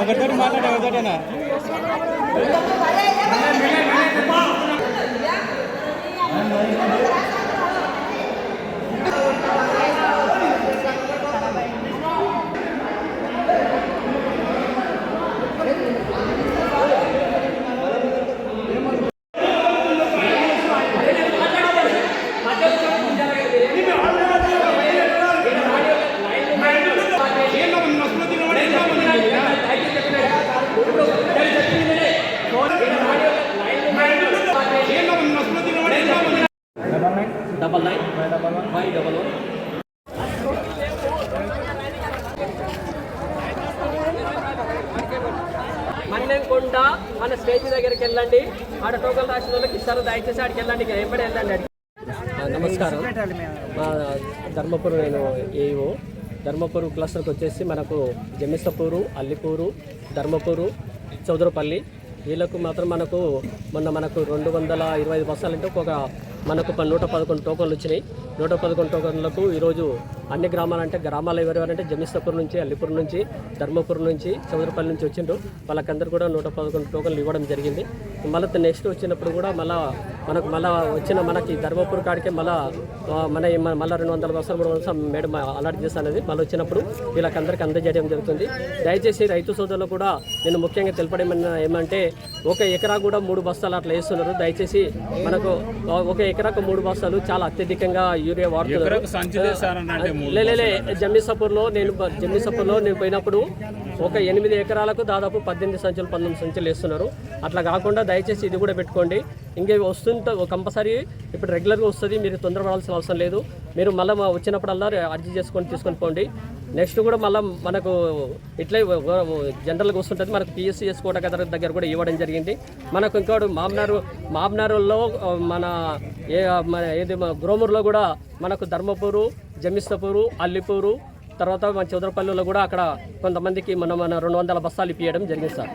ఒకరితో మాట్లాడే ఒకటేనా డబల్ వన్ మన్నెంకొండ మన స్టేజ్ దగ్గరికి వెళ్ళండి. ఆడ టోకన్ రాసిన వాళ్ళకి ఇస్తారు. దయచేసి ఆడికి వెళ్ళండి. ఇక ఎంబడి వెళ్ళండి నమస్కారం. మా ధర్మపురం నేను ఏఓ ధర్మపురం క్లస్టర్కి వచ్చేసి మనకు జమిసపూరు అల్లిపూరు ధర్మపురు చౌదరపల్లి. వీళ్ళకు మాత్రం మనకు మొన్న మనకు రెండు వందల ఇరవై ఐదు బస్సాలు అంటే ఒక మనకు నూట పదకొండు టోకన్లు వచ్చినాయి. నూట పదకొండు టోకన్లకు ఈరోజు అన్ని గ్రామాలు అంటే గ్రామాలు ఎవరెవరంటే జమిస్తాపూర్ నుంచి అల్లిపూర్ నుంచి ధర్మపురం నుంచి చౌదరపల్లి నుంచి వచ్చిండ్రు. వాళ్ళకందరూ కూడా నూట పదకొండు టోకన్లు ఇవ్వడం జరిగింది. మళ్ళీ నెక్స్ట్ వచ్చినప్పుడు కూడా మళ్ళీ మనకు మళ్ళా వచ్చిన మనకి ధర్మపురం కాడికే మళ్ళా మన మళ్ళా రెండు వందల బస్సులు మూడు వందల మేడం అలర్ట్ చేస్తానది మళ్ళీ వచ్చినప్పుడు వీళ్ళకందరికీ అందజేయడం జరుగుతుంది. దయచేసి రైతు సోదరులు కూడా నేను ముఖ్యంగా తెలపడమన్నా ఏమంటే ఒక ఎకరా కూడా మూడు బస్తాలు అట్లా వేస్తున్నారు. దయచేసి మనకు ఒక ఎకరాకు మూడు బస్తాలు చాలా అత్యధికంగా యూరియా వాడుతున్నారు. సంచి తెస్తారనంటే లే లే, లే జమ్మిసపూర్లో నేను జమ్మిసపూర్లో నేను పోయినప్పుడు ఒక ఎనిమిది ఎకరాలకు దాదాపు పద్దెనిమిది సంచులు పంతొమ్మిది సంచులు వేస్తున్నారు. అట్లా కాకుండా దయచేసి ఇది కూడా పెట్టుకోండి. ఇంకే వస్తుంటే కంపల్సరీ ఇప్పుడు రెగ్యులర్గా వస్తుంది మీరు తొందరపడాల్సిన అవసరం లేదు. మీరు మళ్ళీ వచ్చినప్పుడల్లా అర్జీ చేసుకొని తీసుకొని పోండి. నెక్స్ట్ కూడా మళ్ళీ మనకు ఇట్లే జనరల్గా వస్తుంటుంది మనకు పిఎస్సిఎస్ చేసుకోవడం దగ్గర దగ్గర కూడా ఇవ్వడం జరిగింది. మనకు ఇంకోటి మామ్నారు మామ్నారులో మన ఏ మన ఏది మన కూడా మనకు ధర్మపూరు జమిస్తపూరు అల్లిపూరు తర్వాత మన చౌదరపల్లిలో కూడా అక్కడ కొంతమందికి మనం మన రెండు వందల బస్తాలు ఇప్పించడం జరిగింది సార్.